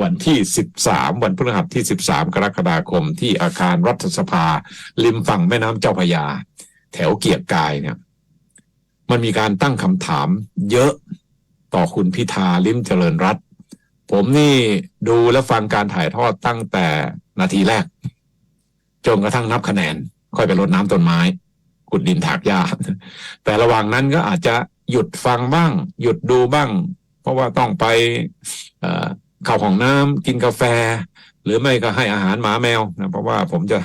วันที่ 13 วันพฤหัสที่ 13 กรกฎาคมที่อาคารรัฐสภา ริมฝั่งแม่น้ำเจ้าพยา แถวเกียรกายเนี่ยมันมีการตั้งคำถามเยอะต่อคุณพิธาลิมเจริญรัตผมนี่ดูและฟังการถ่ายทอดตั้งแต่นาทีแรก จนกระทั่งนับคะแนน ค่อยไปรดน้ำต้นไม้ขุดดินถากหญ้าแต่ระหว่างนั้นก็อาจจะหยุดฟังบ้าง หยุดดูบ้าง เพราะว่าต้องไป เอ่อเข้าห้องน้ำกินกาแฟ หรือไม่ก็ให้อาหารหมาแมวนะเพราะว่าผมจะ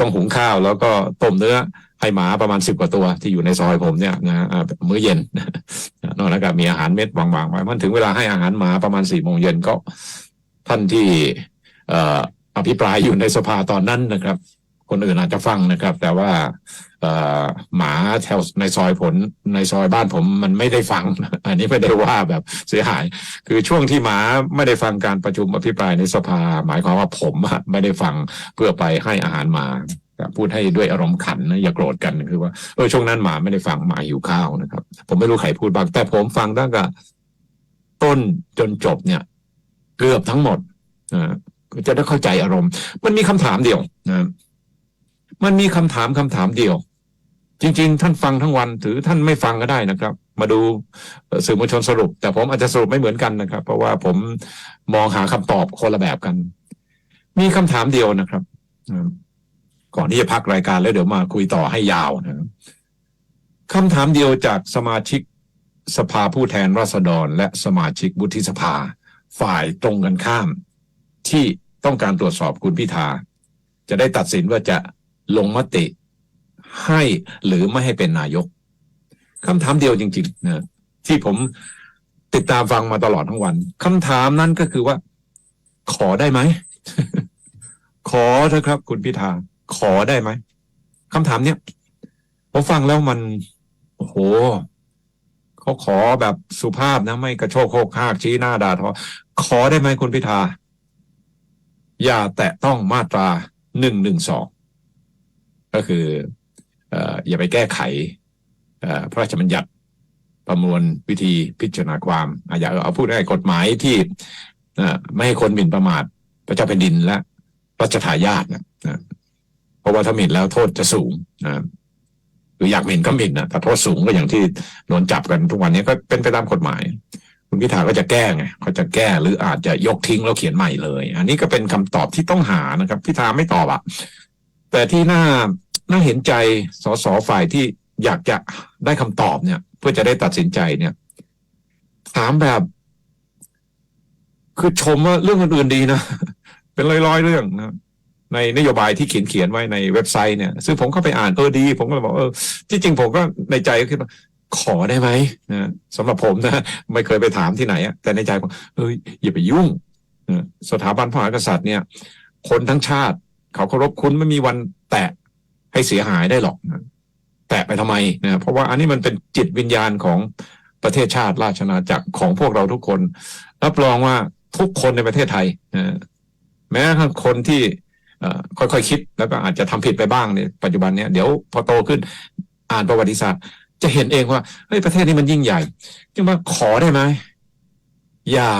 ต้องหุงข้าวแล้วก็ต้มเนื้อให้หมาประมาณสิบกว่าตัวที่อยู่ในซอยผมเนี่ยนะมื้อเย็นนอกจากมีอาหารเม็ดบางๆไว้มันถึงเวลาให้อาหารหมาประมาณสี่โมงเย็นก็ท่านที่อภิปรายอยู่ในสภาตอนนั้นนะครับ คนอื่นอาจจะฟังนะครับ แต่ว่าหมาแถวในซอยผลในซอยบ้านผมมันไม่ได้ฟัง อันนี้ไม่ได้ว่าแบบเสียหาย คือช่วงที่หมาไม่ได้ฟังการประชุมอภิปรายในสภา หมายความว่าผมไม่ได้ฟังเพื่อไปให้อาหารหมาพูดให้ด้วยอารมณ์ขันนะอย่าโกรธกันคือว่าเออช่วงนั้นหมาไม่ได้ฟังหมาหิวข้าวนะครับ ผมไม่รู้ใครพูดบ้างแต่ผมฟังตั้งแต่ต้นจนจบเนี่ย เกือบทั้งหมดนะก็จะได้เข้าใจอารมณ์ มันมีคำถามเดียวนะ มันมีคำถามคำถามเดียว จริง ๆ ท่านฟังทั้งวันถือท่านไม่ฟังก็ได้นะครับ มาดูสื่อมวลชนสรุป แต่ผมอาจจะสรุปไม่เหมือนกันนะครับ เพราะว่าผมมองหาคำตอบคนละแบบกัน มีคำถามเดียวนะครับก่อนที่จะพักรายการแล้วเดี๋ยวมาคุยต่อให้ยาวนะครับคำถามเดียวจากสมาชิกสภาผู้แทนราษฎร และสมาชิกวุฒิสภา ฝ่ายตรงกันข้าม ที่ต้องการตรวจสอบคุณพิธา จะได้ตัดสินว่าจะ ลงมติให้หรือไม่ให้เป็นนายกคำถามเดียวจริงๆนะที่ผมติดตามฟังมาตลอดทั้งวันคำถามนั้นก็คือว่า ขอได้ไหม ขอเถอะครับ คุณพิธา ขอได้ไหมคำถามเนี้ยผมฟังแล้วมัน โอ้โหเขาขอแบบสุภาพนะ ไม่กระโชกโคกหากชี้หน้าด่าทอขอได้ไหมคุณพิธา อย่าแตะต้องมาตราหนึ่งหนึ่งสอง ก็คืออย่าไปแก้ไขพระราชบัญญัติประมวลวิธีพิจารณาความอาญาเอาพูดง่ายกฎหมายที่ไม่ให้คนหมิ่นประมาทพระเจ้าแผ่นดินและรัชทายาทนะเพราะว่าถ้าหมิ่นแล้วโทษจะสูงหรืออยากหมิ่นก็หมิ่นนะแต่โทษสูงก็อย่างที่โดนจับกันทุกวันนี้ก็เป็นไปตามกฎหมาย คุณพิธาก็จะแก้ไงเขาจะแก้หรืออาจจะยกทิ้งแล้วเขียนใหม่เลย อันนี้ก็เป็นคำตอบที่ต้องหานะครับพิธาไม่ตอบอะ แต่ที่น่าน่าเห็นใจสสฝ่ายที่อยากจะได้คำตอบเนี่ย เพื่อจะได้ตัดสินใจเนี่ย ถามแบบ คือชมว่าเรื่องอื่นๆดีนะ เป็นร้อยๆเรื่องนะในนโยบายที่เขียนเขียนไว้ในเว็บไซต์เนี่ย ซึ่งผมเข้าไปอ่านเออดี ผมก็เลยบอกเออที่จริงผมก็ในใจก็คิดว่าขอได้ไหมนะสำหรับผมนะ ไม่เคยไปถามที่ไหนอะแต่ในใจผมเอ้ยอย่าไปยุ่งนะสถาบันพระมหากษัตริย์เนี่ย คนทั้งชาติ เขาเคารพคุณไม่มีวันแตะให้เสียหายได้หรอกนะแตะไปทำไมนะเพราะว่าอันนี้มันเป็นจิตวิญญาณของประเทศชาติราชอาจักรของพวกเราทุกคน รับรองว่าทุกคนในประเทศไทยนะแม้กระทั่งคนที่ค่อยๆคิดแล้วก็อาจจะทำผิดไปบ้างในปัจจุบันเนี้ยเดี๋ยวพอโตขึ้นอ่านประวัติศาสตร์ จะเห็นเองว่าเฮ้ยประเทศนี้มันยิ่งใหญ่จึงว่าขอได้ไหมอย่า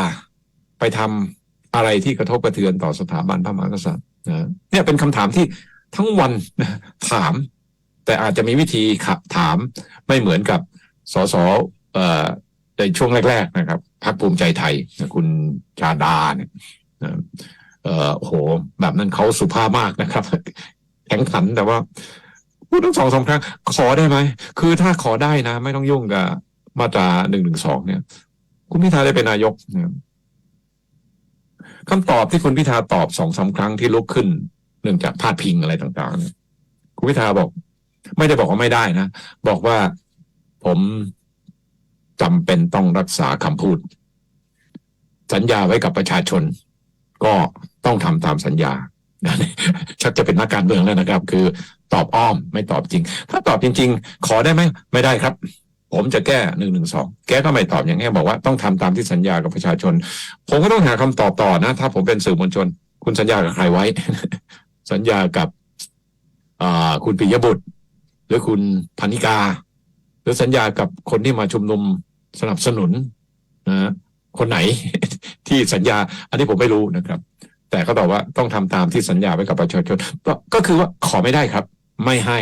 ไปทำอะไรที่กระทบกระเทือนต่อสถาบันพระมหากษัตริย์ นะเนี่ยเป็นคำถามที่ทั้งวันถาม แต่อาจจะมีวิธีขับถามไม่เหมือนกับสสในช่วงแรก ๆ นะครับพรรคภูมิใจไทยนะคุณชาดาเนี่ยเออโอ้โห แบบนั้นเขาสุภาพมากนะครับ แข็งขันแต่ว่า พูดทั้งสองสามครั้ง ขอได้ไหม คือถ้าขอได้นะ ไม่ต้องยุ่งกับมาตราหนึ่งหนึ่งสองเนี่ย คุณพิธาได้เป็นนายกนะครับ คำตอบที่คุณพิธาตอบสองสามครั้งที่ลุกขึ้น เนื่องจากพาดพิงอะไรต่างๆเนี่ยคุณพิธาบอก ไม่ได้บอกว่าไม่ได้นะ บอกว่าผมจำเป็นต้องรักษาคำพูด สัญญาไว้กับประชาชน ก็ต้องทำตามสัญญาชักจะเป็นนักการเมืองแล้วนะครับ คือตอบอ้อมไม่ตอบจริง ถ้าตอบจริง ๆ ขอได้ไหมไม่ได้ครับ ผมจะแก้หนึ่งหนึ่งสองแกก็ไม่ตอบอย่างนี้บอกว่าต้องทำตามที่สัญญากับประชาชน ผมก็ต้องหาคำตอบต่อนะ ถ้าผมเป็นสื่อมวลชน คุณสัญญากับใครไว้ สัญญากับคุณปิยบุตร หรือคุณพนิกา หรือสัญญากับคนที่มาชุมนุมสนับสนุนนะคนไหนที่สัญญา อันนี้ผมไม่รู้นะครับ แต่เขาบอกว่าต้องทำตามที่สัญญาไว้กับประชาชนก็คือว่าขอไม่ได้ครับ ไม่ให้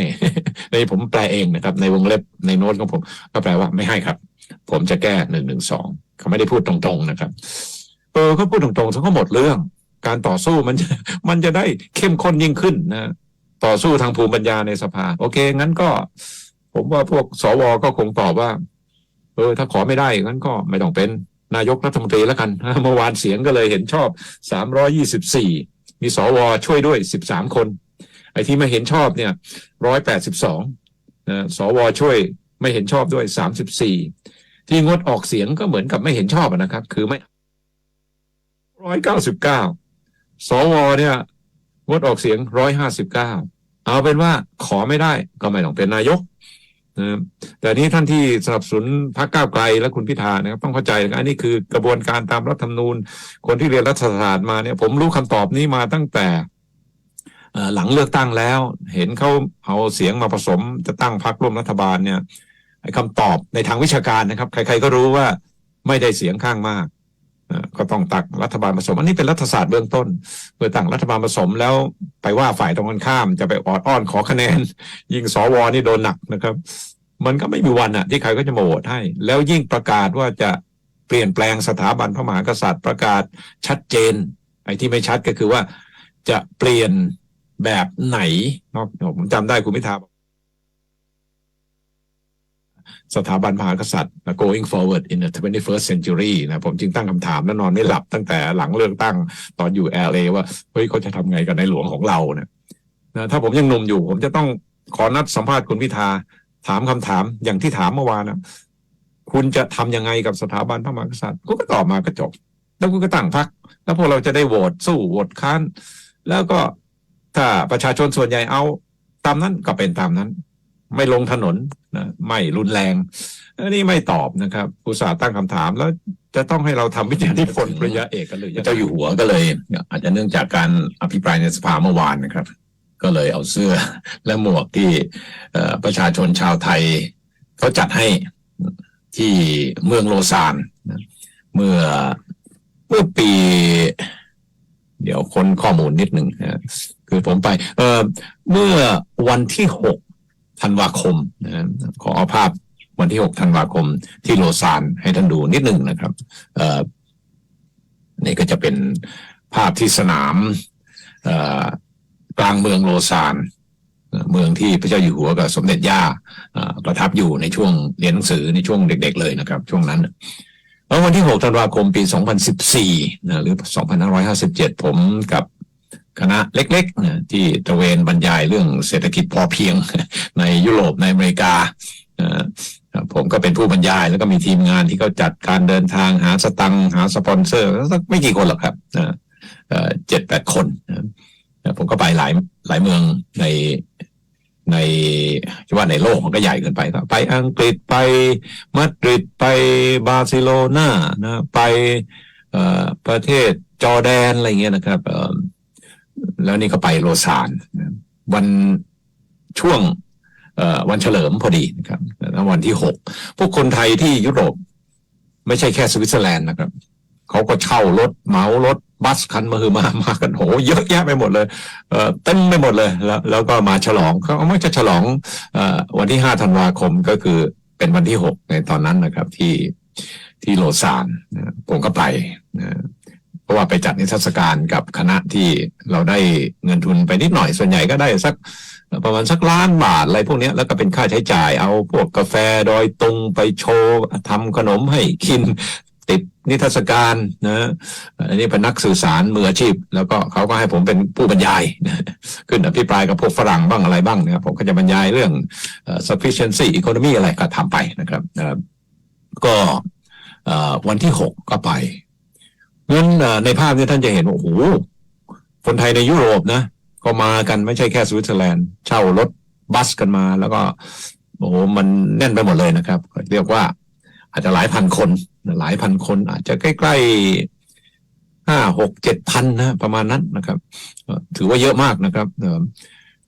ในผมแปลเองนะครับ ในวงเล็บในโน้ตของผม ก็แปลว่าไม่ให้ครับ ผมจะแก้หนึ่งหนึ่งสองเขาไม่ได้พูดตรงๆนะครับ เออเขาพูดตรงๆเขาก็หมดเรื่อง การต่อสู้มันจะมันจะได้เข้มข้นยิ่งขึ้นนะต่อสู้ทางภูมิปัญญาในสภา โอเค งั้นก็ ผมว่าพวกสวก็คงตอบว่า เออ ถ้าขอไม่ได้งั้นก็ไม่ต้องเป็นนายกรัฐมนตรีแล้วกันเมื่อวานเสียงก็เลยเห็นชอบ324มีสวช่วยด้วย13คน ไอ้ที่ไม่เห็นชอบเนี่ย182นะสวช่วยไม่เห็นชอบด้วย34ที่งดออกเสียงก็เหมือนกับไม่เห็นชอบนะครับ คือไม่199สวเนี่ยงดออกเสียง159เก้าเอาเป็นว่าขอไม่ได้ก็ไม่ต้องเป็นนายกนะแต่นี้ท่านที่สนับสนุนพรรคก้าวไกลและคุณพิธานะครับต้องเข้าใจนะอันนี้คือกระบวนการตามรัฐธรรมนูญ คนที่เรียนรัฐศาสตร์มาเนี่ย ผมรู้คำตอบนี้มาตั้งแต่ หลังเลือกตั้งแล้ว เห็นเขาเอาเสียงมาผสมจะตั้งพรรคร่วมรัฐบาลเนี่ยคำตอบในทางวิชาการนะครับ ใครๆก็รู้ว่าไม่ได้เสียงข้างมากก็ต้องตักรัฐบาลผสม อันนี้เป็นรัฐศาสตร์เบื้องต้นเมื่อตั้งรัฐบาลผสมแล้วไปว่าฝ่ายตรงกันข้ามจะไปออดอ้อนขอคะแนน ยิ่งสวนี่โดนหนักนะครับ มันก็ไม่มีวันอะที่ใครก็จะโหวตให้ แล้วยิ่งประกาศว่าจะเปลี่ยนแปลงสถาบันพระมหากษัตริย์ประกาศชัดเจน ไอ้ที่ไม่ชัดก็คือว่าจะเปลี่ยน แบบไหนเนาะผมจำได้คุณพิธาสถาบันพระมหากษัตริย์ going forward in the 21st century นะผมจึงตั้งคำถามและนอนไม่หลับตั้งแต่หลังเลือกตั้งตอนอยู่ LA ว่า เฮ้ยเขาจะทำไงกับในหลวงของเราเนี่ยนะถ้าผมยังหนุ่มอยู่ ผมจะต้องขอนัดสัมภาษณ์คุณพิธา ถามคำถามอย่างที่ถามเมื่อวานนะคุณจะทำยังไงกับสถาบันพระมหากษัตริย์คุณก็ตอบมาก็จบ แล้วคุณก็ตั้งพรรคแล้วพวกเราจะได้โหวตสู้โหวตค้านแล้วก็ ถ้าประชาชนส่วนใหญ่เอา ตามนั้นก็เป็นตามนั้น ไม่ลงถนนนะไม่รุนแรงอันนี้ไม่ตอบนะครับอุตส่าห์ตั้งคำถามแล้วจะต้องให้เราทำวิทยานิพนธ์ปริญญาเอกกันเลยพระเจ้าอยู่หัวก็เลย อาจจะเนื่องจากการอภิปรายในสภาเมื่อวานนะครับ ก็เลยเอาเสื้อและหมวกที่ประชาชนชาวไทยเขาจัดให้ที่เมืองโลซานเมื่อเมื่อปี เดี๋ยวค้นข้อมูลนิดหนึ่งนะคือผมไป เออเมื่อวันที่หกธันวาคมนะขอเอาภาพวันที่หกธันวาคมที่โลซานให้ท่านดูนิดหนึ่งนะครับ เออนี่ก็จะเป็นภาพที่สนามกลางเมืองโลซานเมืองที่พระเจ้าอยู่หัวกับสมเด็จย่าประทับอยู่ในช่วงเรียนหนังสือในช่วงเด็ก ๆ เลยนะครับ ช่วงนั้น แล้ววันที่ 6 ธันวาคมปี 2014นะหรือ 2557 ผมกับคณะเล็กๆนะที่ตระเวนบรรยายเรื่องเศรษฐกิจพอเพียงในยุโรปในอเมริกา ผมก็เป็นผู้บรรยายแล้วก็มีทีมงานที่เขาจัดการเดินทางหาสตังหาสปอนเซอร์สักไม่กี่คนหรอกครับเจ็ดแปดคน ผมก็ไปหลายหลายเมืองใน ในที่ว่าในโลกมันก็ใหญ่เกินไปครับไปอังกฤษไปมาดริดไปบาร์เซโลนานะไปประเทศจอแดนอะไรเงี้ยนะครับแล้วนี่ก็ไปโลซานวันช่วงวันเฉลิมพอดีนะครับววันที่หกพวกคนไทยที่ยุโรป ไม่ใช่แค่สวิตเซอร์แลนด์นะครับเขาก็เช่ารถเหมารถ บัสคันมาคือมามากันโหเยอะแยะไปหมดเลยเต็มไปหมดเลยแล้วแล้วก็มาฉลองเขาไม่จะฉลองอวันที่ห้าธันวาคมก็คือเป็นวันที่หกในตอนนั้นนะครับที่ที่โลซานผมก็ไปเพราะว่าไปจัดนิทรรศการกับคณะที่เราได้เงินทุนไปนิดหน่อยส่วนใหญ่ก็ได้สักประมาณสักล้านบาทอะไรพวกนี้แล้วก็เป็นค่าใช้จ่ายเอาพวกกาแฟดอยตุงไปโชว์ทำขนมให้กิน นิทรรศการนะอันนี้เป็นนักสื่อสารมืออาชีพ แล้วก็เขาก็ให้ผมเป็นผู้บรรยายนะขึ้นอภิปรายกับพวกฝรั่งบ้างอะไรบ้างนะครับผมก็จะบรรยายเรื่อง sufficiency economy อะไรก็ทำไปนะครับก็วันที่หกก็ไปงั้นในภาพนี้ท่านจะเห็นว่าโอ้โหคนไทยในยุโรปนะก็มากันไม่ใช่แค่สวิตเซอร์แลนด์เช่ารถบัสกันมา แล้วก็โอ้โหมันแน่นไปหมดเลยนะครับ เรียกว่า อาจจะหลายพันคนหลายพันคน อาจจะใกล้ๆห้าหกเจ็ดพันนะประมาณนั้นนะครับ ถือว่าเยอะมากนะครับ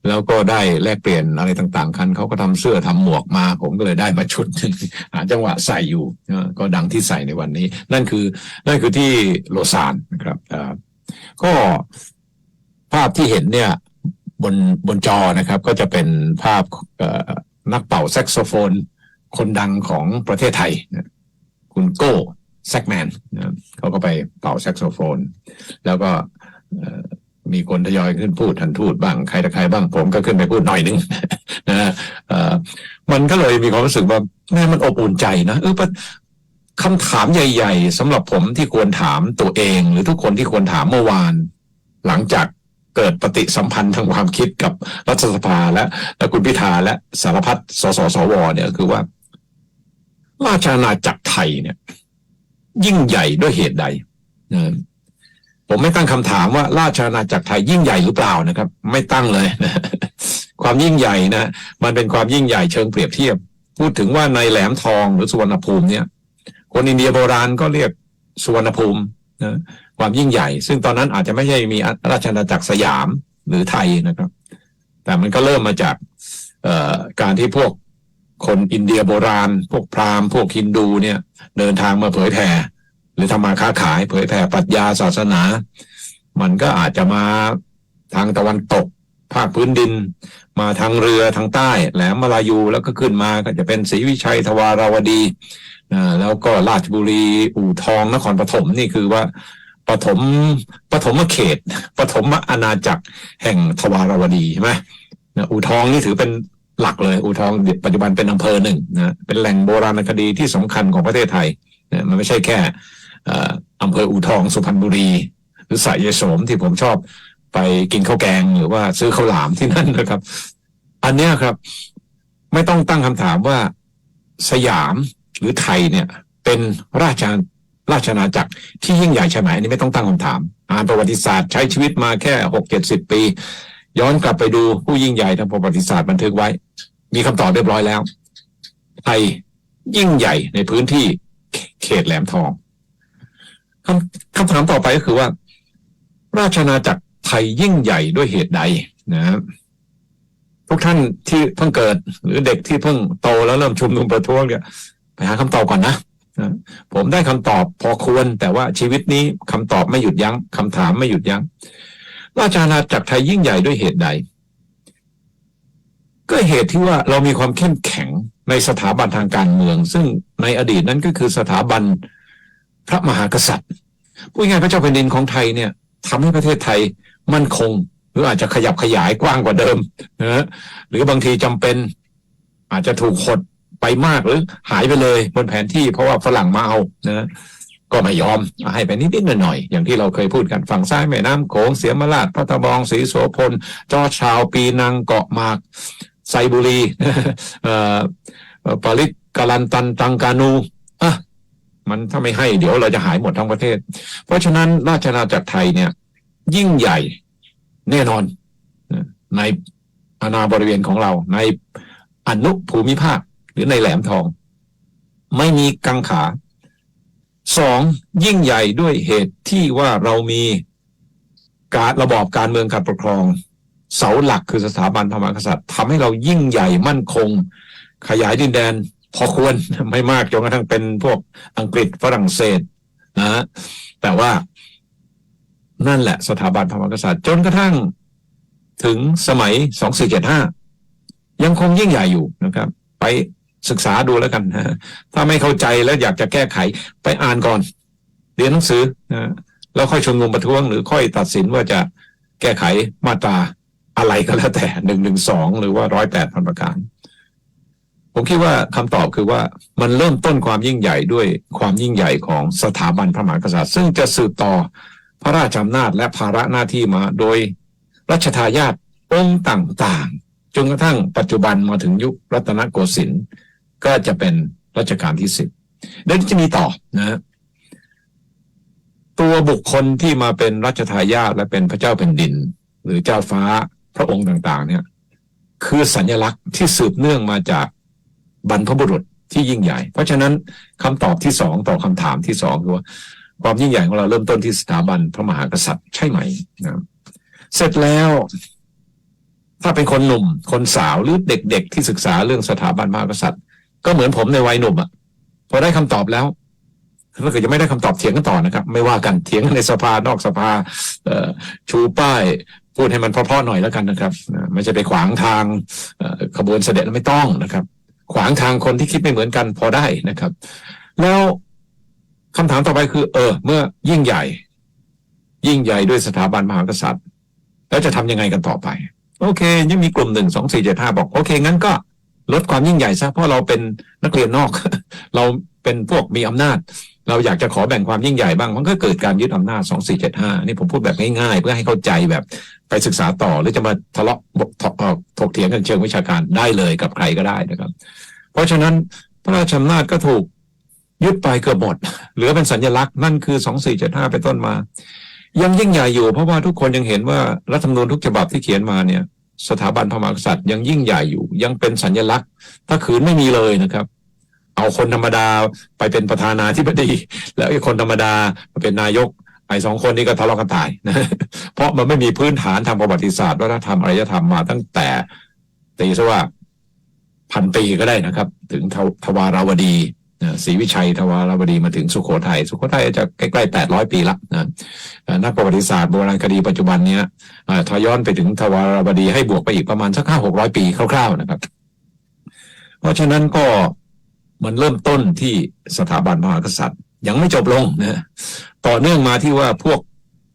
แล้วก็ได้แลกเปลี่ยนอะไรต่างๆ กันเขาก็ทำเสื้อทำหมวกมา ผมก็เลยได้มาชุดหนึ่งหาจังหวะใส่อยู่ ก็ดังที่ใส่ในวันนี้ นั่นคือ นั่นคือที่โลซานนะครับก็ภาพที่เห็นเนี่ย บนบนจอนะครับ ก็จะเป็นภาพนักเป่าแซกโซโฟน คนดังของประเทศไทยนะคุณโก้แซกแมนนะเขาก็ไปเป่าแซกโซโฟน แล้วก็มีคนทยอยขึ้นพูดทันทูดบ้างใครต่ใครบ้างผมก็ขึ้นไปพูดหน่อยนึงนะมันก็เลยมีความรู้สึกว่าแม่มันอบอุ่นใจนะเออปะคำถามใหญ่ ๆสำหรับผมที่ควรถามตัวเอง หรือทุกคนที่ควรถามเมื่อวาน หลังจากเกิดปฏิสัมพันธ์ทางความคิดกับรัฐสภาและและคุณพิธาและสารพัดสสสวเนี่ยคือว่า ราชอาณาจักรไทยเนี่ย ยิ่งใหญ่ด้วยเหตุใดนะผมไม่ตั้งคำถามว่าราชอาณาจักรไทยยิ่งใหญ่หรือเปล่านะครับ ไม่ตั้งเลยนะความยิ่งใหญ่นะมันเป็นความยิ่งใหญ่เชิงเปรียบเทียบ พูดถึงว่าในแหลมทองหรือสุวรรณภูมิเนี่ย คนอินเดียโบราณก็เรียกสุวรรณภูมินะความยิ่งใหญ่ ซึ่งตอนนั้นอาจจะไม่ใช่มีราชอาณาจักรสยามหรือไทยนะครับ แต่มันก็เริ่มมาจากการที่พวก คนอินเดียโบราณ พวกพราหมณ์พวกฮินดูเนี่ยเดินทางมาเผยแผ่ หรือทำมาค้าขายเผยแผ่ปรัชญาศาสนา มันก็อาจจะมาทางตะวันตก ภาคพื้นดิน มาทางเรือทางใต้ แหลมมาลายูแล้วก็ขึ้นมาก็จะเป็นศรีวิชัยทวาราวดีอ่าแล้วก็ราชบุรีอู่ทองนครปฐมนี่คือว่าปฐมปฐมเขตปฐมอาณาจักรแห่งทวาราวดีใช่ไหมอู่ทองนี่ถือเป็น หลักเลยอู่ทองปัจจุบันเป็นอำเภอหนึ่งนะเป็นแหล่งโบราณคดีที่สำคัญของประเทศไทยนะมันไม่ใช่แค่ออำเภออู่ทองสุพรรณบุรี หรือสายเยโสมที่ผมชอบไปกินข้าวแกงหรือว่าซื้อข้าวหลามที่นั่นนะครับ อันเนี้ยครับ ไม่ต้องตั้งคำถามว่าสยามหรือไทยเนี่ย เป็นราชาราชอาณาจักรที่ยิ่งใหญ่ใช่ไหมอันนี้ไม่ต้องตั้งคำถาม อ่านประวัติศาสตร์ใช้ชีวิตมาแค่หกเจ็ดสิบปี ย้อนกลับไปดูผู้ยิ่งใหญ่ทางประวัติศาสตร์บันทึกไว้ มีคำตอบเรียบร้อยแล้วไทยยิ่งใหญ่ในพื้นที่เขตแหลมทองคำคำถามต่อไปก็คือว่า ราชอาจักรไทยยิ่งใหญ่ด้วยเหตุใดนะครับพวกท่านที่เพิ่งเกิด หรือเด็กที่เพิ่งโตแล้วเริ่มชุมนุมประท้วงเนี่ยไปหาคำตอบก่อนนะผมได้คำตอบพอควร แต่ว่าชีวิตนี้คำตอบไม่หยุดยัง้งคำถามไม่หยุดยัง้ง ราชอาณาจักรไทยยิ่งใหญ่ด้วยเหตุใด ก็เหตุที่ว่าเรามีความเข้มแข็งในสถาบันทางการเมือง ซึ่งในอดีตนั้นก็คือสถาบันพระมหากษัตริย์ผู้ง่ายพระเจ้าแผ่นดินของไทยเนี่ยทำให้ประเทศไทยมั่นคง หรืออาจจะขยับขยายกว้างกว่าเดิมนะฮะหรือบางทีจำเป็นอาจจะถูกหดไปมากหรือหายไปเลยบนแผนที่เพราะว่าฝรั่งมาเอานะ ก็ไม่ยอมให้ไปนิดๆหน่อยๆอย่างที่เราเคยพูดกันฝั่งซ้ายแม่น้ำโขงเสียมราชพัทบองศรีโสพลจอชาวปีนังเกาะมากไซบุรีเอ่อปาริกกาลันตันตังกานูอะมันถ้าไม่ให้เดี๋ยวเราจะหายหมดทั้งประเทศ เพราะฉะนั้นราชอาจักรไทยเนี่ย ยิ่งใหญ่แน่นอน ในอาณาบริเวณของเรา ในอนุภูมิภาคหรือในแหลมทอง ไม่มีกังขา สองยิ่งใหญ่ด้วยเหตุที่ว่าเรามีการระบอบการเมืองการปกครอง เสาหลักคือสถาบันพระมหากษัตริย์ทำให้เรายิ่งใหญ่มั่นคง ขยายดินแดน พอควรไม่มากจนกระทั่งเป็นพวกอังกฤษฝรั่งเศสนะฮะแต่ว่านั่นแหละสถาบันพระมหากษัตริย์จนกระทั่งถึงสมัย 2475 ยังคงยิ่งใหญ่อยู่นะครับ ไป ศึกษาดูแล้วกันนะฮะถ้าไม่เข้าใจแล้วอยากจะแก้ไขไปอ่านก่อน เรียนหนังสือนะแล้วค่อยชุมนุมประท้วงหรือค่อยตัดสินว่าจะแก้ไขมาตราอะไรก็แล้วแต่หนึ่งหนึ่งสองหรือว่าร้อยแปดพันประการ ผมคิดว่าคำตอบคือว่ามันเริ่มต้นความยิ่งใหญ่ด้วยความยิ่งใหญ่ของสถาบันพระมหากษัตริย์ ซึ่งจะสืบต่อพระราชอำนาจและภาระหน้าที่มาโดยรัชทายาทองค์ต่างๆจนกระทั่งปัจจุบันมาถึงยุครัตนโกสินทร์ ก็จะเป็นรัชกาลที่สิบเดี๋ยวจะมีต่อนะตัวบุคคลที่มาเป็นรัชทายาทและเป็นพระเจ้าแผ่นดิน หรือเจ้าฟ้าพระองค์ต่าง ๆ เนี่ย คือสัญลักษณ์ที่สืบเนื่องมาจากบรรพบุรุษที่ยิ่งใหญ่ เพราะฉะนั้นคำตอบที่สองต่อคำถามที่สองคือว่าความยิ่งใหญ่ของเราเริ่มต้นที่สถาบันพระมหากษัตริย์ใช่ไหมนะเสร็จแล้ว ถ้าเป็นคนหนุ่มคนสาวหรือเด็ก ๆ ที่ศึกษาเรื่องสถาบันพระมหากษัตริย์ ก็เหมือนผมในวัยหนุ่มอะพอได้คำตอบแล้วถ้าเกิดจะไม่ได้คำตอบเถียงกันต่อนะครับ ไม่ว่ากันเถียงกันในสภานอกสภาเอชูป้ายพูดให้มันเพราะๆหน่อยแล้วกันนะครับไม่ใช่ไปขวางทางขบวนเสด็จไม่ต้องนะครับ ขวางทางคนที่คิดไม่เหมือนกันพอได้นะครับ แล้วคำถามต่อไปคือ เออ เมื่อยิ่งใหญ่ ยิ่งใหญ่ด้วยสถาบันมหากษัตริย์ แล้วจะทำยังไงกันต่อไป โอเค ยังมีกลุ่มหนึ่งสองสี่เจ็ดห้าบอก โอเค งั้นก็ ลดความยิ่งใหญ่ซะเพราะเราเป็นนักเรียนนอก เราเป็นพวกมีอำนาจ เราอยากจะขอแบ่งความยิ่งใหญ่บ้างมันก็เกิดการยึดอำนาจสองสี่เจ็ดห้านี่ผมพูดแบบง่ายๆเพื่อให้เข้าใจแบบไปศึกษาต่อหรือจะมาทะเลาะบอกถกเถกเถียงกันเชิงวิชาการได้เลยกับใครก็ได้นะครับ เพราะฉะนั้นพระราชอำนาจก็ถูกยึดไปเกือบหมด เหลือเป็นสัญลักษณ์นั่นคือสองสี่เจ็ดห้าเป็นต้นมา ยังยิ่งใหญ่อยู่เพราะว่าทุกคนยังเห็นว่ารัฐธรรมนูญทุกฉบับที่เขียนมาเนี่ย สถาบันพระมหากษัตริย์ยังยิ่งใหญ่อยู่ ยังเป็นสัญลักษณ์ ถ้าขืนไม่มีเลยนะครับ เอาคนธรรมดาไปเป็นประธานาธิบดี แล้วไอ้คนธรรมดามาเป็นนายกไอ้สองคนนี้ก็ทะเลาะกันตายนะเพราะมันไม่มีพื้นฐานทางประวัติศาสตร์วัฒนธรรมอารยธรรมมาตั้งแต่ตีซะว่าพันปีก็ได้นะครับ ถึงทวาราวดี ศรีวิชัยทวารวดีมาถึงสุโขทัยสุโขทัยจะใกล้ๆแปดร้อยปีละนะนักประวัติศาสตร์โบราณคดีปัจจุบันเนี้ยทย้อนไปถึงทวารวดีให้บวกไปอีกประมาณสักห้าหกร้อยปีคร่าวๆนะครับ เพราะฉะนั้นก็มันเริ่มต้นที่สถาบันพระมหากษัตริย์ ยังไม่จบลงนะต่อเนื่องมาที่ว่าพวก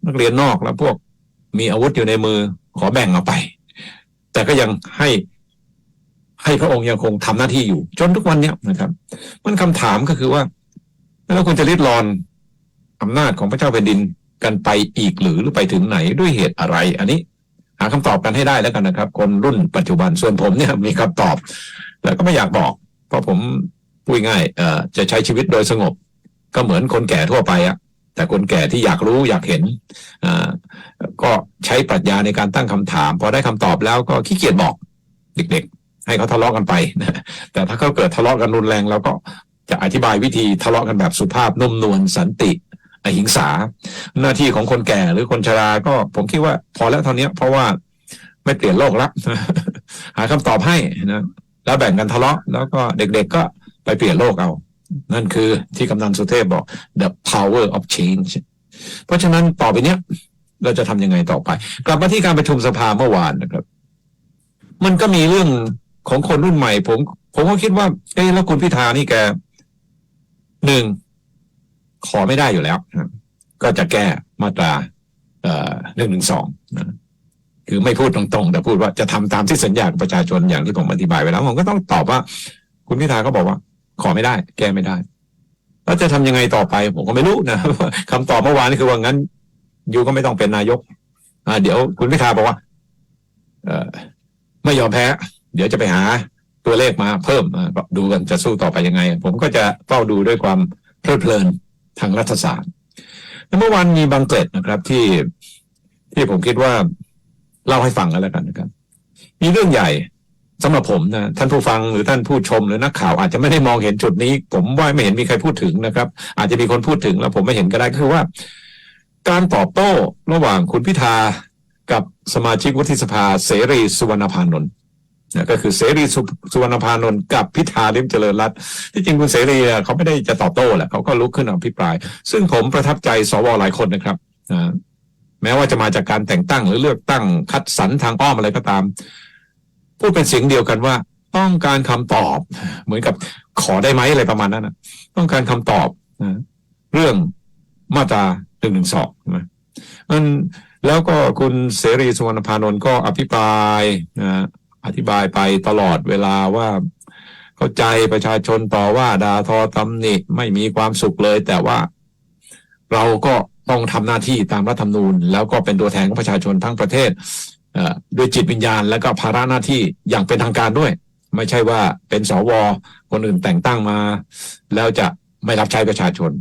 นักเรียนนอกและพวกมีอาวุธอยู่ในมือขอแบ่งเอาไป แต่ก็ยังให้ ให้พระองค์ยังคงทำหน้าที่อยู่ จนทุกวันเนี้ยนะครับ มันคำถามก็คือว่าแล้วคุณจะริดรอนอำนาจของพระเจ้าแผ่นดินกันไปอีกหรือหรือไปถึงไหนด้วยเหตุอะไร อันนี้ หาคำตอบกันให้ได้แล้วกันนะครับ คนรุ่นปัจจุบันส่วนผมเนี่ยมีคำตอบ แล้วก็ไม่อยากบอก เพราะผมพูดง่ายเอ่อจะใช้ชีวิตโดยสงบ ก็เหมือนคนแก่ทั่วไปอะแต่คนแก่ที่อยากรู้อยากเห็นอ่าก็ใช้ปรัชญาในการตั้งคำถาม พอได้คำตอบแล้วก็ขี้เกียจบอก เด็กๆ ให้เขาทะเลาะกันไปนะแต่ถ้าเขาเกิดทะเลาะกันรุนแรงเราก็จะอธิบายวิธีทะเลาะกันแบบสุภาพนุ่มนวลสันติอหิงสา หน้าที่ของคนแก่หรือคนชราก็ผมคิดว่าพอแล้วเท่านี้เพราะว่าไม่เปลี่ยนโลกละหาคำตอบให้นะแล้วแบ่งกันทะเลาะ แล้วก็เด็กๆก็ไปเปลี่ยนโลกเอา นั่นคือที่กำนันสุเทพบอก the power of change เพราะฉะนั้นต่อไปเนี้ย เราจะทำยังไงต่อไป กลับมาที่การประชุมสภาเมื่อวานนะครับ มันก็มีเรื่อง ของคนรุ่นใหม่ ผม ผมก็คิดว่าเอ๊แล้วคุณพิธานี่แกหนึ่งขอไม่ได้อยู่แล้วนะก็จะแก้มาตราเอ่อหนึ่งหนึ่งสองนะคือไม่พูดตรงๆ แต่พูดว่าจะทำตามที่สัญญากับประชาชนอย่างที่ผมอธิบายไปแล้วผมก็ต้องตอบว่า คุณพิธาก็บอกว่า ขอไม่ได้ แก้ไม่ได้แล้วจะทำยังไงต่อไป ผมก็ไม่รู้นะคำตอบเมื่อวานนี่คือว่างั้นยูก็ไม่ต้องเป็นนายก อ่า เดี๋ยวคุณพิธาบอกว่า เอ่อไม่ยอมแพ้ เดี๋ยวจะไปหาตัวเลขมาเพิ่มดูกันจะสู้ต่อไปยังไง ผมก็จะเฝ้าดูด้วยความเพลิดเพลินทางรัฐศาสตร์เมื่อวานมีบางเกร็ดนะครับที่ที่ผมคิดว่าเล่าให้ฟังกันแล้วกันนะครับ มีเรื่องใหญ่สำหรับผมนะท่านผู้ฟังหรือท่านผู้ชมหรือนักข่าวอาจจะไม่ได้มองเห็นจุดนี้ ผมว่าไม่เห็นมีใครพูดถึงนะครับ อาจจะมีคนพูดถึงแล้วผมไม่เห็นก็ได้ก็คือว่า การตอบโต้ระหว่างคุณพิธากับสมาชิกวุฒิสภาเสรีสุวรรณพานนท์ นะก็คือเสรีสุวรรณพานนท์กับพิธาลิมเจริญรัตน์ที่จริงคุณเสรีเขาไม่ได้จะตอบโต้แหละเขาก็ลุกขึ้นอภิปราย ซึ่งผมประทับใจสวหลายคนนะครับนะแม้ว่าจะมาจากการแต่งตั้งหรือเลือกตั้งคัดสรรทางอ้อมอะไรก็ตาม พูดเป็นเสียงเดียวกันว่า ต้องการคำตอบ เหมือนกับขอได้ไหมอะไรประมาณนั้นนะต้องการคำตอบนะเรื่องมาตราหนึ่งหนึ่งสองนะมันแล้วก็คุณเสรีสุวรรณพานนท์ก็อภิปรายนะ อธิบายไปตลอดเวลาว่า เข้าใจประชาชนต่อว่าดาทอตำหนิไม่มีความสุขเลย แต่ว่าเราก็ต้องทำหน้าที่ตามรัฐธรรมนูญ แล้วก็เป็นตัวแทนของประชาชนทั้งประเทศด้วยจิตวิญญาณ และก็ภาระหน้าที่อย่างเป็นทางการด้วย ไม่ใช่ว่าเป็นสวคนอื่นแต่งตั้งมา แล้วจะไม่รับใช้ประชาชน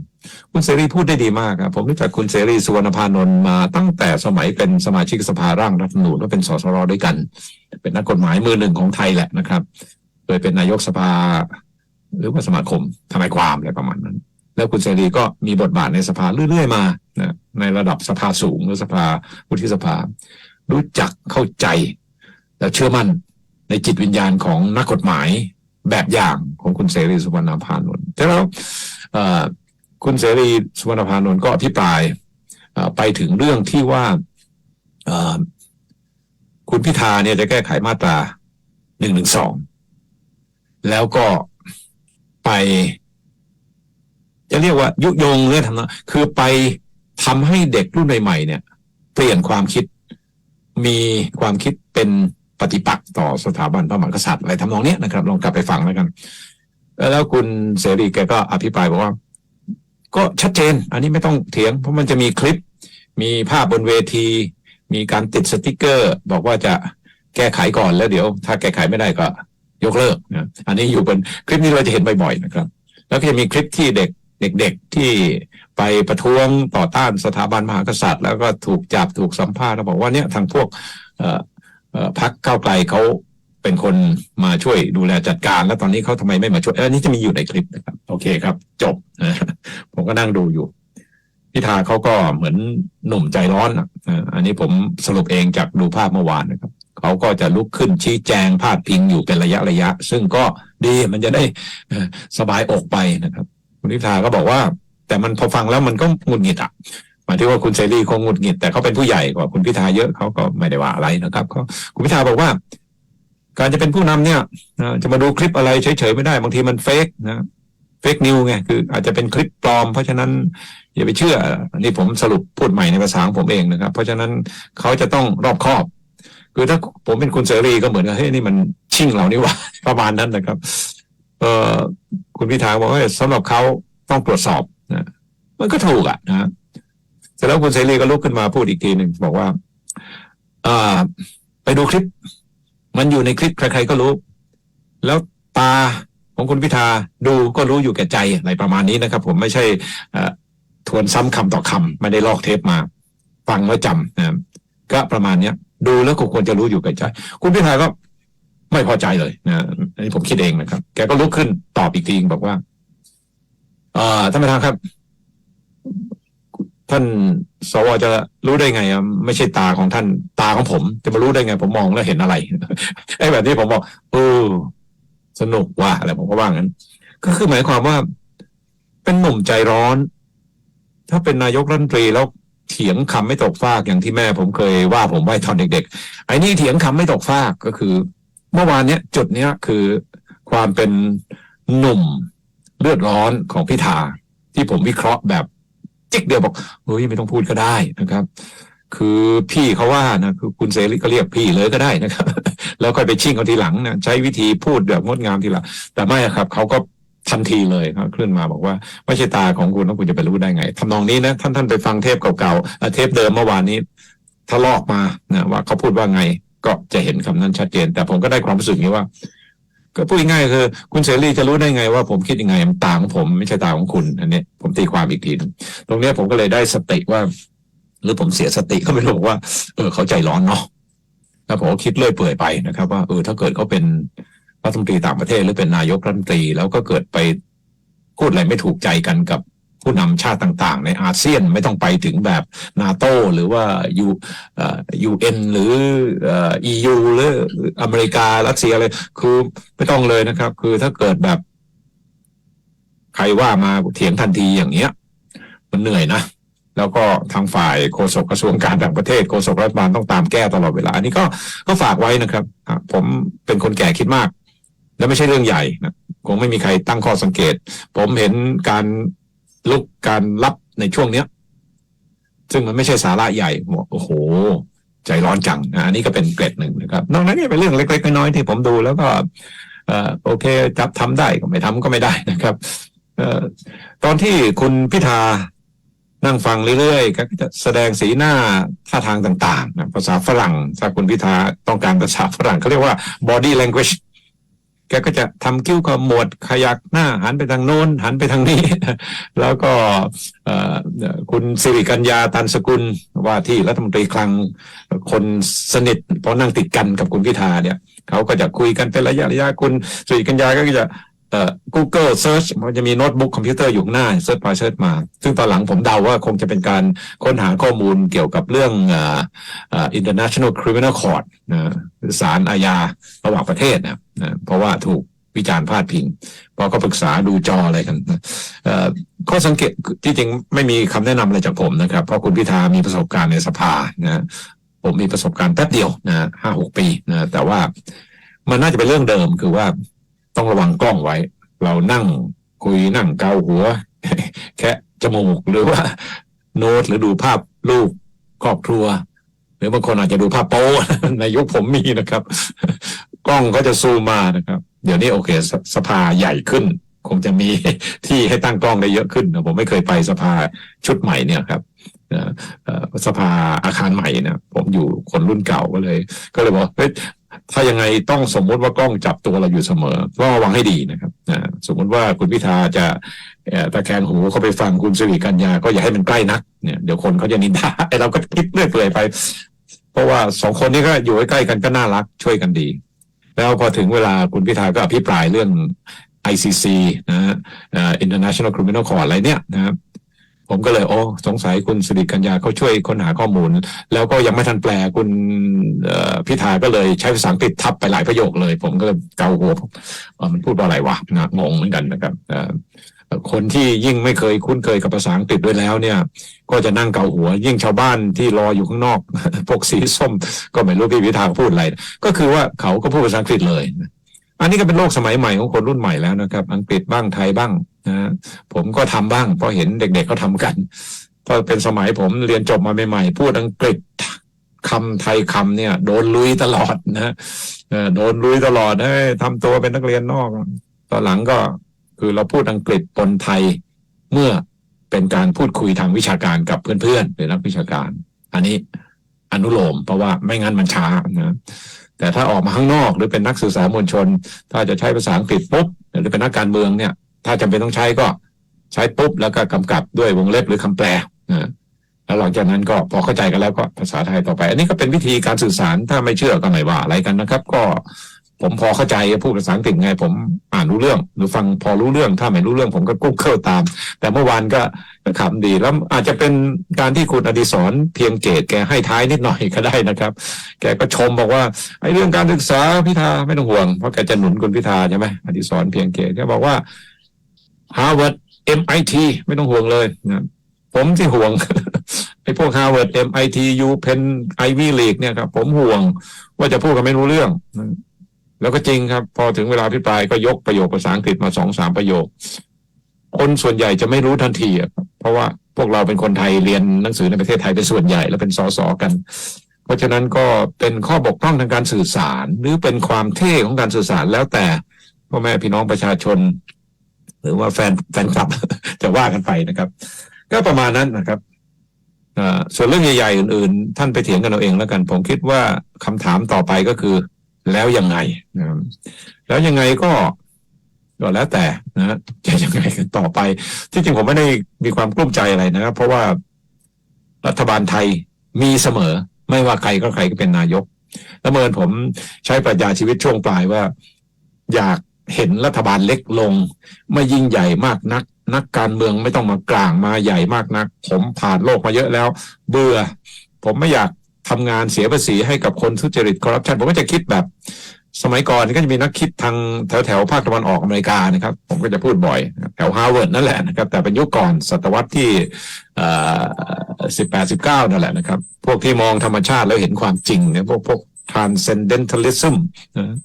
คุณเสรีพูดได้ดีมากครับผมรู้จักคุณเสรีสุวรรณพานนท์มาตั้งแต่สมัยเป็นสมาชิกสภาร่างรัฐธรรมนูญและเป็นสสรด้วยกัน เป็นนักกฎหมายมือหนึ่งของไทยแหละนะครับเคยเป็นนายกสภา หรือว่าสมาคมทนายความอะไรประมาณนั้น แล้วคุณเสรีก็มีบทบาทในสภาเรื่อยๆมานะในระดับสภาสูงหรือสภาวุฒิสภา รู้จักเข้าใจ แล้วเชื่อมั่นในจิตวิญญาณของนักกฎหมายแบบอย่างของคุณเสรีสุวรรณพานนท์แต่แล้วเอ่อ คุณเสรีสุวรรณพานนท์ก็อภิปรายไปถึงเรื่องที่ว่าคุณพิธาเนี่ยจะแก้ไขมาตราหนึ่งหนึ่งสองแล้วก็ไป จะเรียกว่า ยุยงเรื่องทำนองคือไปทำให้เด็กรุ่นใหม่ๆเนี่ย เปลี่ยนความคิดมีความคิดเป็นปฏิปักษ์ต่อสถาบันพระมหากษัตริย์อะไรทำนองเนี้ยนะครับ ลองกลับไปฟังแล้วกัน แล้วคุณเสรีแกก็อภิปรายบอกว่า ก็ชัดเจน อันนี้ไม่ต้องเถียง เพราะมันจะมีคลิป มีภาพบนเวที มีการติดสติกเกอร์ บอกว่าจะแก้ไขก่อนแล้วเดี๋ยว ถ้าแก้ไขไม่ได้ก็ยกเลิกนะอันนี้อยู่บนคลิปนี้เราจะเห็นบ่อยๆนะครับ แล้วก็จะมีคลิปที่เด็กเด็กๆที่ไปประท้วงต่อต้านสถาบันมหากษัตริย์ แล้วก็ถูกจับถูกสัมภาษณ์แล้วบอกว่าเนี่ยทางพวกเอ่อเอ่อพักก้าไกลเขา เป็นคนมาช่วยดูแลจัดการ แล้วตอนนี้เขาทำไมไม่มาช่วยเอออันนี้จะมีอยู่ในคลิปนะครับ โอเคครับ จบนะผมก็นั่งดูอยู่พิธาเขาก็เหมือนหนุ่มใจร้อนอะอันนี้ผมสรุปเองจากดูภาพเมื่อวานนะครับเขาก็จะลุกขึ้นชี้แจงพาดพิงอยู่เป็นระยะระยะ ซึ่งก็ดีมันจะได้สบายอกไปนะครับ คุณพิธาก็บอกว่า แต่มันพอฟังแล้วมันก็หงุดหงิดอะหมายถึงว่าคุณเสรีคงหงุดหงิดแต่เขาเป็นผู้ใหญ่กว่าคุณพิธาเยอะเขาก็ไม่ได้ว่าอะไรนะครับเขาคุณพิธาบอกว่า การจะเป็นผู้นำเนี่ยจะมาดูคลิปอะไรเฉยๆไม่ได้บางทีมันเฟกนะเฟกนิวไงคืออาจจะเป็นคลิปปลอม เพราะฉะนั้นอย่าไปเชื่ออันนี้ผมสรุปพูดใหม่ในภาษาของผมเองนะครับ เพราะฉะนั้นเขาจะต้องรอบคอบ คือถ้าผมเป็นคุณเสรีก็เหมือนกับเฮ้ยนี่มันชิ่งเรานี่ว่าประมาณนั้นนะครับ เออคุณพิธาบอกว่าสำหรับเขาต้องตรวจสอบนะมันก็ถูกอะนะเสร็จแล้วคุณเสรีก็ลุกขึ้นมาพูดอีกทีหนึ่งบอกว่า อ่า ไปดูคลิป มันอยู่ในคลิปใคร ๆก็รู้ แล้วตาของคุณพิธาดูก็รู้อยู่แก่ใจอะไรประมาณนี้นะครับ ผมไม่ใช่ทวนซ้ำคำต่อคำไม่ได้ลอกเทปมา ฟังแล้วจำนะก็ประมาณเนี้ย ดูแล้วก็ควรจะรู้อยู่แก่ใจ คุณพิธาก็ไม่พอใจเลยนะนี้ผมคิดเองนะครับ แกก็ลุกขึ้นตอบอีกทีบอกว่า เอ่อท่านประธานครับ ท่านสวจะรู้ได้ไงอะไม่ใช่ตาของท่านตาของผม จะมารู้ได้ไง ผมมองแล้วเห็นอะไรไอ้แบบนี้ผมบอกเออสนุกว่ะอะไรผมก็ว่างั้น ก็คือหมายความว่า เป็นหนุ่มใจร้อน ถ้าเป็นนายกรัฐมนตรีแล้วเถียงคำไม่ตกฟากอย่างที่แม่ผมเคยว่าผมไว้ตอนเด็กๆไอ้นี่เถียงคำไม่ตกฟากก็คือ เมื่อวานเนี้ยจุดเนี้ยคือความเป็นหนุ่มเลือดร้อนของพิธาที่ผมวิเคราะห์แบบ จิกเดียวบอกเฮ้ยไม่ต้องพูดก็ได้นะครับ คือพี่เขาว่านะคือคุณเสรีก็เรียกพี่เลยก็ได้นะครับ แล้วค่อยไปชิ่งเอาทีหลังนะใช้วิธีพูดแบบงดงามทีหลังแต่ไม่ครับเขาก็ทันทีเลยครับขึ้นมาบอกว่าไม่ใช่ตาของคุณแล้วคุณจะไปรู้ได้ไงทำนองนี้นะท่านท่านไปฟังเทปเก่าๆเเทปเดิมเมื่อวานนี้ถ้าลอกมานะว่าเขาพูดว่าไงก็จะเห็นคำนั้นชัดเจน แต่ผมก็ได้ความรู้สึกนี้ว่า ก็พูดง่ายคือ คุณเสรีจะรู้ได้ไงว่าผมคิดยังไงมันตาของผมไม่ใช่ตาของคุณอันนี้ผมตีความอีกทีตรงนี้ผมก็เลยได้สติว่า หรือผมเสียสติก็ไม่รู้ว่า เออเขาใจร้อนเนาะแล้วผมก็คิดเลื่อยเปื่อยไปนะครับ ว่าเออถ้าเกิดเขาเป็นรัฐมนตรีต่างประเทศหรือเป็นนายกรัฐมนตรีแล้วก็เกิดไปพูดอะไรไม่ถูกใจกันกับ ผู้นำชาติต่าง ๆ ในอาเซียนไม่ต้องไปถึงแบบนาโตหรือว่ายูยูเอ็นหรือเอ่อ EU หรืออเมริการัสเซียอะไรคือไม่ต้องเลยนะครับ คือถ้าเกิดแบบ ใครว่ามาเถียงทันทีอย่างเงี้ย มันเหนื่อยนะแล้วก็ทางฝ่ายโฆษกกระทรวงการต่างประเทศโฆษกรัฐบาลต้องตามแก้ตลอดเวลา อันนี้ก็ก็ฝากไว้นะครับผมเป็นคนแก่คิดมาก และไม่ใช่เรื่องใหญ่นะคงไม่มีใครตั้งข้อสังเกต ผมเห็นการ ลุกการรับในช่วงเนี้ย ซึ่งมันไม่ใช่สาระใหญ่บอกโอ้โห ใจร้อนจังนะอันนี้ก็เป็นเกร็ดหนึ่งนะครับ นอกนั้นเนี่ยเป็นเรื่องเล็ก ๆ น้อยๆที่ผมดูแล้วก็โอเคจับทำได้ก็ไม่ทำก็ไม่ได้นะครับอตอนที่คุณพิธานั่งฟังเรื่อยๆ ก็จะแสดงสีหน้าท่าทางต่างๆ ภาษาฝรั่งถ้าคุณพิธาต้องการภาษาฝรั่งเขาเรียกว่า body language แกก็จะทำคิ้วขมวดขยักหน้าหันไปทางโน้น หันไปทางนี้ แล้วก็คุณสิริกัญญาตันสกุลว่าที่รัฐมนตรีคลังคนสนิทเพราะนั่งติดกันกับคุณพิธาเนี่ยเขาก็จะคุยกันเป็นระยะระยะคุณสิริกัญญาก็จะ เอ่อ Google Search มันจะมีโน้ตบุ๊กคอมพิวเตอร์อยู่ข้างหน้าเซิร์ชไปเซิร์ชมา ซึ่งตอนหลังผมเดาว่าคงจะเป็นการค้นหาข้อมูลเกี่ยวกับเรื่องเอ่อเอ่อ International Criminal Court นะหรือศาลอาญาระหว่างประเทศนะนะเพราะว่าถูกวิจารณ์พาดพิงพราะก็ปรึกษาดูจออะไรกันเอ่อข้อสังเกตที่จริงไม่มีคำแนะนำอะไรจากผมนะครับ เพราะคุณพิธามีประสบการณ์ในสภานะผมมีประสบการณ์แป๊บเดียวนะห้าหกปีนะแต่ว่ามันน่าจะเป็นเรื่องเดิมคือว่า ต้องระวังกล้องไว้ เรานั่งคุยนั่งเกาหัว แค่จมูกหรือว่า โน้ตหรือดูภาพลูกครอบครัว หรือบางคนอาจจะดูภาพโป๊ในยุคผมมีนะครับ กล้องก็จะซูมมานะครับ เดี๋ยวนี้โอเคสสภาใหญ่ขึ้น คงจะมีที่ให้ตั้งกล้องได้เยอะขึ้นผมไม่เคยไปสภาชุดใหม่เนี่ยครับสภาอาคารใหม่นะผมอยู่คนรุ่นเก่าก็เลย ก็เลยบอกเฮ้ย ถ้ายังไงต้องสมมุติว่ากล้องจับตัวเราอยู่เสมอ ก็ระวังให้ดีนะครับสมมุติว่าคุณพิธาจะตะแคงหูเข้าไปฟังคุณสิริกัญญาก็อย่าให้มันใกล้นักเนี่ยเดี๋ยวคนเขาจะนินทาไอ้เราก็คิดเรื่อยเปื่อยไป เพราะว่าสองคนนี้ก็อยู่ใกล้กันก็น่ารักช่วยกันดี แล้วพอถึงเวลาคุณพิธาก็อภิปรายเรื่อง ICC นะฮะ International Criminal Court อะไรเนี่ยนะครับ ผมก็เลยโอ้สงสัยคุณสิริกัญญาเขาช่วยค้นหาข้อมูล แล้วก็ยังไม่ทันแปลคุณเอ่อพิธาก็เลยใช้ภาษาอังกฤษทับไปหลายประโยคเลย ผมก็เลยเกาหัวมันพูดว่าอะไรวะนะงงเหมือนกันนะครับคนที่ยิ่งไม่เคยคุ้นเคยกับภาษาอังกฤษด้วยแล้วเนี่ย ก็จะนั่งเกาหัว ยิ่งชาวบ้านที่รออยู่ข้างนอกพวกสีส้ม ก็ไม่รู้พี่พิธาพูดอะไร ก็คือว่าเขาก็พูดภาษาอังกฤษเลย อันนี้ก็เป็นโลกสมัยใหม่ของคนรุ่นใหม่แล้วนะครับ อังกฤษบ้างไทยบ้างนะผมก็ทำบ้าง เพราะเห็นเด็กๆเขาทำกันพอเป็นสมัยผมเรียนจบมาใหม่ๆพูดอังกฤษคำไทยคำเนี่ย โดนลุยตลอดนะโดนลุยตลอดให้ทำตัวเป็นนักเรียนนอก ตอนหลังก็คือเราพูดอังกฤษปนไทยเมื่อเป็นการพูดคุยทางวิชาการกับเพื่อนๆหรือนักวิชาการ อันนี้อนุโลมเพราะว่าไม่งั้นมันช้านะ แต่ถ้าออกมาข้างนอกหรือเป็นนักสื่อสารมวลชน ถ้าจะใช้ภาษาอังกฤษปุ๊บหรือเป็นนักการเมืองเนี่ยถ้าจำเป็นต้องใช้ก็ใช้ปุ๊บแล้วก็กำกับด้วยวงเล็บหรือคำแปลนะแล้วหลังจากนั้นก็พอเข้าใจกันแล้วก็ภาษาไทยต่อไป อันนี้ก็เป็นวิธีการสื่อสารถ้าไม่เชื่อก็ไม่ว่าอะไรกันนะครับ ก็ ผมพอเข้าใจพูดภาษาอังกฤษไง ผมอ่านรู้เรื่อง หรือฟังพอรู้เรื่อง ถ้าไม่รู้เรื่องผมก็กุ้งเข้าตาม แต่เมื่อวานก็ขำดีแล้วอาจจะเป็นการที่คุณอดิศรเพียงเกตแกให้ท้ายนิดหน่อยก็ได้นะครับ แกก็ชมบอกว่าไอ้เรื่องการศึกษาพิธาไม่ต้องห่วง เพราะแกจะหนุนคุณพิธาใช่ไหมอดิศรเพียงเกตแกบอกว่า Harvard MIT ไม่ต้องห่วงเลยนะผมที่ห่วงไอ้พวก Harvard MIT U Penn Ivy League เนี่ยครับผมห่วงว่าจะพูดกันไม่รู้เรื่อง แล้วก็จริงครับ พอถึงเวลาพิปรายก็ยกประโยคภาษาอังกฤษมาสองสามประโยค คนส่วนใหญ่จะไม่รู้ทันทีเพราะว่าพวกเราเป็นคนไทยเรียนหนังสือในประเทศไทยเป็นส่วนใหญ่ แล้วเป็นสสกัน เพราะฉะนั้นก็เป็นข้อบกพร่องทางการสื่อสาร หรือเป็นความเท่ของการสื่อสารแล้วแต่พ่อแม่พี่น้องประชาชน หรือว่าแฟนแฟนคลับจะว่ากันไปนะครับ ก็ประมาณนั้นนะครับส่วนเรื่องใหญ่ๆอื่น ๆ ท่านไปเถียงกันเอาเองแล้วกัน ผมคิดว่าคำถามต่อไปก็คือ แล้วยังไงนะครับแล้วยังไงก็ก็แล้วแต่นะจะยังไงกันต่อไป ที่จริงผมไม่ได้มีความกลุ้มใจอะไรนะครับเพราะว่ารัฐบาลไทยมีเสมอ ไม่ว่าใครก็ใครก็เป็นนายกแล้วเมินผมใช้ปรัชญาชีวิตช่วงปลายว่า อยากเห็นรัฐบาลเล็กลง ไม่ยิ่งใหญ่มากนัก นักการเมืองไม่ต้องมากลางมาใหญ่มากนัก ผมผ่านโลกมาเยอะแล้ว เบื่อ ผมไม่อยาก ทำงานเสียภาษีให้กับคนทุจริตคอร์รัปชันผมก็จะคิดแบบ สมัยก่อนก็จะมีนักคิดทางแถวแถวภาคตะวันออกอเมริกานะครับ ผมก็จะพูดบ่อย แถวฮาร์วาร์ดนั่นแหละนะครับ แต่เป็นยุคก่อนศตวรรษที่สิบแปดสิบเก้านั่นแหละนะครับ พวกที่มองธรรมชาติแล้วเห็นความจริงเนี่ยพวกพวก transcendentalism นะ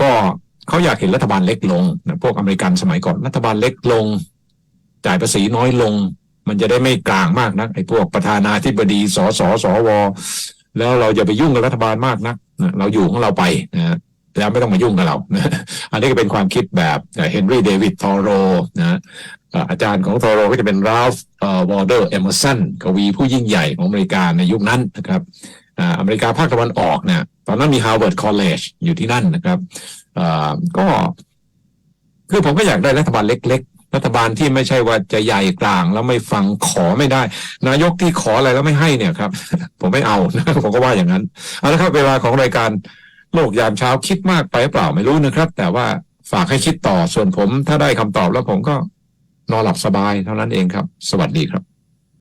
ก็เขาอยากเห็นรัฐบาลเล็กลงนะพวกอเมริกันสมัยก่อนรัฐบาลเล็กลง จ่ายภาษีน้อยลง มันจะได้ไม่กลางมากนักไอ้พวกประธานาธิบดีสสสว แล้วเราอย่าไปยุ่งกับรัฐบาลมากนักนะเราอยู่ของเราไปนะแล้วไม่ต้องมายุ่งกับเรานะอันนี้ก็เป็นความคิดแบบเฮนรี่เดวิดทอโรนะอาจารย์ของทอโรก็จะเป็นราฟวอร์เดอร์เอมเมอร์สันกวีผู้ยิ่งใหญ่ของอเมริกาในยุคนั้นนะครับอเมริกาภาคตะวันออกเนี่ยตอนนั้นมี Harvard College อยู่ที่นั่นนะครับก็คือผมก็อยากได้รัฐบาลเล็ก รัฐบาลที่ไม่ใช่ว่าจะใหญ่กลางแล้วไม่ฟังขอไม่ได้ นายกที่ขออะไรแล้วไม่ให้เนี่ยครับ ผมไม่เอานะผมก็ว่าอย่างนั้นเอาละครับเวลาของรายการโลกยามเช้าคิดมากไปเปล่าไม่รู้นะครับ แต่ว่าฝากให้คิดต่อส่วนผมถ้าได้คำตอบแล้วผมก็นอนหลับสบายเท่านั้นเองครับ สวัสดีครับ